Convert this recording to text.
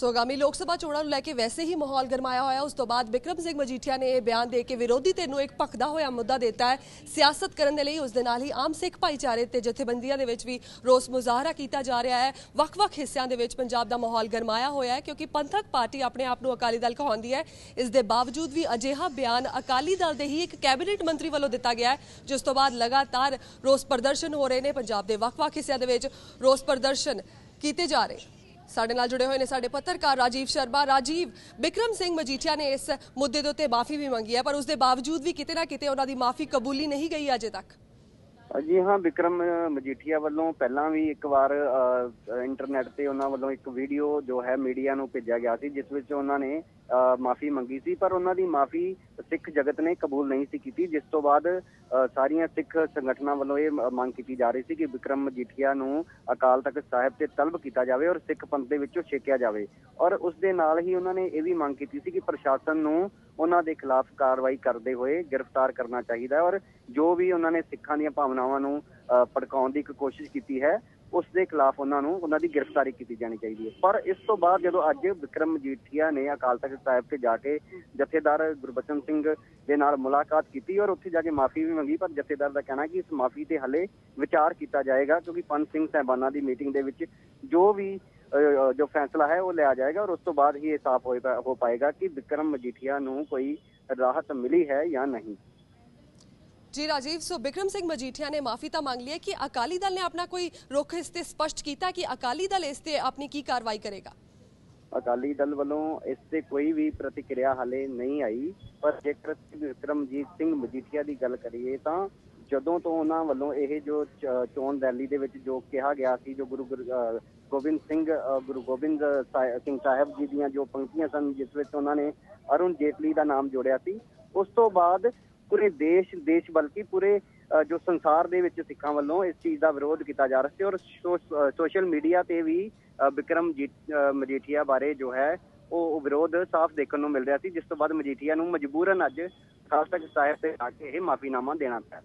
ਸੋ ਆਗਾਮੀ ਲੋਕ ਸਭਾ ਚੋਣਾਂ ਨੂੰ ਲੈ ਕੇ ਵੈਸੇ ਹੀ ਮਾਹੌਲ ਗਰਮਾਇਆ ਹੋਇਆ। ਉਸ ਤੋਂ ਬਾਅਦ ਵਿਕਰਮ ਸਿੰਘ ਮਜੀਠੀਆ ਨੇ ਇਹ ਬਿਆਨ ਦੇ ਕੇ ਵਿਰੋਧੀ ਧਿਰ ਨੂੰ ਇੱਕ ਭਖਦਾ ਹੋਇਆ ਮੁੱਦਾ ਦਿੱਤਾ ਹੈ। ਸਿਆਸਤ ਕਰਨ ਦੇ ਲਈ ਉਸ ਦੇ ਨਾਲ ਹੀ ਆਮ ਸਿੱਖ ਭਾਈਚਾਰੇ ਤੇ ਜਥੇਬੰਦੀਆਂ ਦੇ ਵਿੱਚ ਵੀ ਰੋਸ ਮੁਜ਼ਾਹਰਾ ਕੀਤਾ ਜਾ ਰਿਹਾ ਹੈ। ਵੱਖ-ਵੱਖ ਹਿੱਸਿਆਂ ਦੇ ਵਿੱਚ ਪੰਜਾਬ ਦਾ ਮਾਹੌਲ ਗਰਮਾਇਆ ਹੋਇਆ ਹੈ ਕਿਉਂਕਿ ਪੰਥਕ ਪਾਰਟੀ ਆਪਣੇ ਆਪ ਨੂੰ ਅਕਾਲੀ ਦਲ ਕਹਾਉਂਦੀ ਹੈ। ਇਸ ਦੇ ਬਾਵਜੂਦ ਵੀ ਅਜਿਹਾ ਬਿਆਨ ਅਕਾਲੀ ਦਲ ਦੇ ਹੀ ਇੱਕ ਕੈਬਨਿਟ ਮੰਤਰੀ ਵੱਲੋਂ ਦਿੱਤਾ ਗਿਆ ਹੈ, ਜਿਸ ਤੋਂ ਬਾਅਦ ਲਗਾਤਾਰ ਰੋਸ ਪ੍ਰਦਰਸ਼ਨ ਹੋ ਰਹੇ ਨੇ। ਪੰਜਾਬ ਦੇ ਵੱਖ-ਵੱਖ ਹਿੱਸਿਆਂ ਦੇ ਵਿੱਚ ਰੋਸ ਪ੍ਰਦਰਸ਼ਨ ਕੀਤੇ ਜਾ ਰਹੇ। ਸਾਡੇ ਨਾਲ ਜੁੜੇ ਹੋਏ ਨੇ ਸਾਡੇ ਪੱਤਰਕਾਰ ਰਾਜੀਵ ਸ਼ਰਮਾ। ਰਾਜੀਵ ਵਿਕਰਮ ਸਿੰਘ ਮਜੀਠੀਆ ਨੇ ਇਸ ਮੁੱਦੇ ਦੇ ਉੱਤੇ ਮਾਫੀ ਵੀ ਮੰਗੀ ਹੈ, ਪਰ ਉਸ ਦੇ ਬਾਵਜੂਦ ਵੀ ਕਿਤੇ ਨਾ ਕਿਤੇ ਉਹਨਾਂ ਦੀ ਮਾਫੀ ਕਬੂਲੀ ਨਹੀਂ ਗਈ ਅਜੇ ਤੱਕ। ਜੀ ਹਾਂ ਵਿਕਰਮ ਮਜੀਠੀਆ ਵੱਲੋਂ ਪਹਿਲਾਂ ਵੀ ਇੱਕ ਵਾਰ ਇੰਟਰਨੈਟ ਤੇ ਉਹਨਾਂ ਵੱਲੋਂ ਇੱਕ ਵੀਡੀਓ ਜੋ ਹੈ ਮੀਡੀਆ ਨੂੰ ਭੇਜਿਆ ਗਿਆ ਸੀ, ਜਿਸ ਵਿੱਚ ਉਹਨਾਂ ਨੇ ਮਾਫੀ ਮੰਗੀ ਸੀ, ਪਰ ਉਹਨਾਂ ਦੀ ਮਾਫੀ ਸਿੱਖ ਜਗਤ ਨੇ ਕਬੂਲ ਨਹੀਂ ਸੀ ਕੀਤੀ ਜਿਸ ਤੋਂ ਬਾਅਦ ਅ, ਸਾਰੀਆਂ ਸਿੱਖ ਸੰਗਠਨਾਂ ਵੱਲੋਂ ਇਹ ਮੰਗ ਕੀਤੀ ਜਾ ਰਹੀ ਸੀ ਕਿ ਵਿਕਰਮ ਮਜੀਠੀਆ ਨੂੰ ਅਕਾਲ ਤਖਤ ਸਾਹਿਬ ਤੇ ਤਲਬ ਕੀਤਾ ਜਾਵੇ ਔਰ ਸਿੱਖ ਪੰਥ ਦੇ ਵਿੱਚੋਂ ਛੇਕਿਆ ਜਾਵੇ। ਔਰ ਉਸ ਦੇ ਨਾਲ ਹੀ ਉਹਨਾਂ ਨੇ ਇਹ ਵੀ ਮੰਗ ਕੀਤੀ ਸੀ ਕਿ ਪ੍ਰਸ਼ਾਸਨ ਨੂੰ ਉਹਨਾਂ ਦੇ ਖਿਲਾਫ ਕਾਰਵਾਈ ਕਰਦੇ ਹੋਏ ਗ੍ਰਿਫਤਾਰ ਕਰਨਾ ਚਾਹੀਦਾ ਔਰ ਜੋ ਵੀ ਉਹਨਾਂ ਨੇ ਸਿੱਖਾਂ ਦੀਆਂ ਭਾਵਨਾਵਾਂ ਨੂੰ ਅ, ਭੜਕਾਉਣ ਦੀ ਇੱਕ ਕੋਸ਼ਿਸ਼ ਕੀਤੀ ਹੈ ਉਸ ਦੇ ਖਿਲਾਫ ਉਹਨਾਂ ਨੂੰ ਉਹਨਾਂ ਦੀ ਗ੍ਰਿਫਤਾਰੀ ਕੀਤੀ ਜਾਣੀ ਚਾਹੀਦੀ ਹੈ। ਪਰ ਇਸ ਤੋਂ ਬਾਅਦ ਜਦੋਂ ਅੱਜ ਵਿਕਰਮ ਮਜੀਠੀਆ ਨੇ ਅਕਾਲ ਤਖਤ ਸਾਹਿਬ ਤੇ ਜਾ ਕੇ ਜਥੇਦਾਰ ਗੁਰਬਚਨ ਸਿੰਘ ਦੇ ਨਾਲ ਮੁਲਾਕਾਤ ਕੀਤੀ ਔਰ ਉੱਥੇ ਜਾ ਕੇ ਮਾਫੀ ਵੀ ਮੰਗੀ, ਪਰ ਜਥੇਦਾਰ ਦਾ ਕਹਿਣਾ ਕਿ ਇਸ ਮਾਫੀ ਤੇ ਹਲੇ ਵਿਚਾਰ ਕੀਤਾ ਜਾਏਗਾ ਕਿਉਂਕਿ ਪੰਜ ਸਿੰਘ ਸਹਿਬਾਨਾਂ ਦੀ ਮੀਟਿੰਗ ਦੇ ਵਿੱਚ ਜੋ ਵੀ ਜੋ ਫੈਸਲਾ ਹੈ ਉਹ ਲਿਆ ਜਾਏਗਾ ਔਰ ਉਸ ਤੋਂ ਬਾਅਦ ਹੀ ਇਹ ਸਾਫ਼ ਹੋਏ ਹੋ ਪਾਏਗਾ ਕਿ ਵਿਕਰਮ ਮਜੀਠੀਆ ਨੂੰ ਕੋਈ ਰਾਹਤ ਮਿਲੀ ਹੈ ਜਾਂ ਨਹੀਂ। ਜੀ ਰਾਜੀਵ, ਸੋ ਵਿਕਰਮ ਸਿੰਘ ਮਜੀਠੀਆ ਨੇ ਮਾਫੀ ਤਾਂ ਮੰਗ ਲਈ ਹੈ ਕਿ ਅਕਾਲੀ ਦਲ ਨੇ ਆਪਣਾ ਕੋਈ ਰੁਖ ਇਸ ਤੇ ਸਪਸ਼ਟ ਕੀਤਾ ਕਿ ਅਕਾਲੀ ਦਲ ਇਸ ਤੇ ਆਪਣੀ ਕੀ ਕਾਰਵਾਈ ਕਰੇਗਾ। ਅਕਾਲੀ ਦਲ ਵੱਲੋਂ ਇਸ ਤੇ ਕੋਈ ਵੀ ਪ੍ਰਤੀਕਿਰਿਆ ਹਾਲੇ ਨਹੀਂ ਆਈ, ਪਰ ਜੇਕਰ ਵਿਕਰਮਜੀਤ ਸਿੰਘ ਮਜੀਠੀਆ ਦੀ ਗੱਲ ਕਰੀਏ ਤਾਂ ਜਦੋਂ ਤੋਂ ਉਹਨਾਂ ਵੱਲੋਂ ਇਹ ਜੋ ਚੋਣ ਰੈਲੀ ਦੇ ਵਿੱਚ ਜੋ ਕਿਹਾ ਗਿਆ ਸੀ, ਜੋ ਗੁਰੂ ਗੋਬਿੰਦ ਸਿੰਘ ਗੁਰੂ ਗੋਬਿੰਦ ਸਿੰਘ ਸਾਹਿਬ ਜੀ ਦੀਆਂ ਜੋ ਪੰਕਤੀਆਂ ਸਨ, ਜਿਸ ਵਿੱਚ ਉਹਨਾਂ ਨੇ ਅਰੁਣ ਜੇਤਲੀ ਦਾ ਨਾਮ ਜੋੜਿਆ ਸੀ, ਉਸ ਤੋਂ ਬਾਅਦ ਪੂਰੇ ਦੇਸ਼ ਦੇਸ਼ ਬਲਕਿ ਪੂਰੇ ਜੋ ਸੰਸਾਰ ਦੇ ਵਿੱਚ ਸਿੱਖਾਂ ਵੱਲੋਂ ਇਸ ਚੀਜ਼ ਦਾ ਵਿਰੋਧ ਕੀਤਾ ਜਾ ਰਿਹਾ ਸੀ ਔਰ ਸੋ- ਸੋਸ਼ਲ ਮੀਡੀਆ ਤੇ ਵੀ, ਅਹ ਵਿਕਰਮ ਮਜੀਠੀਆ ਬਾਰੇ ਜੋ ਹੈ, ਉਹ ਵਿਰੋਧ ਸਾਫ਼ ਦੇਖਣ ਨੂੰ ਮਿਲ ਰਿਹਾ ਸੀ, ਜਿਸ ਤੋਂ ਬਾਅਦ ਮਜੀਠੀਆ ਨੂੰ ਮਜਬੂਰਨ ਅੱਜ ਖਾਲਸਾ ਸਾਹਿਬ ਤੇ ਆ ਕੇ ਇਹ ਮਾਫੀਨਾਮਾ ਦੇਣਾ ਪਿਆ।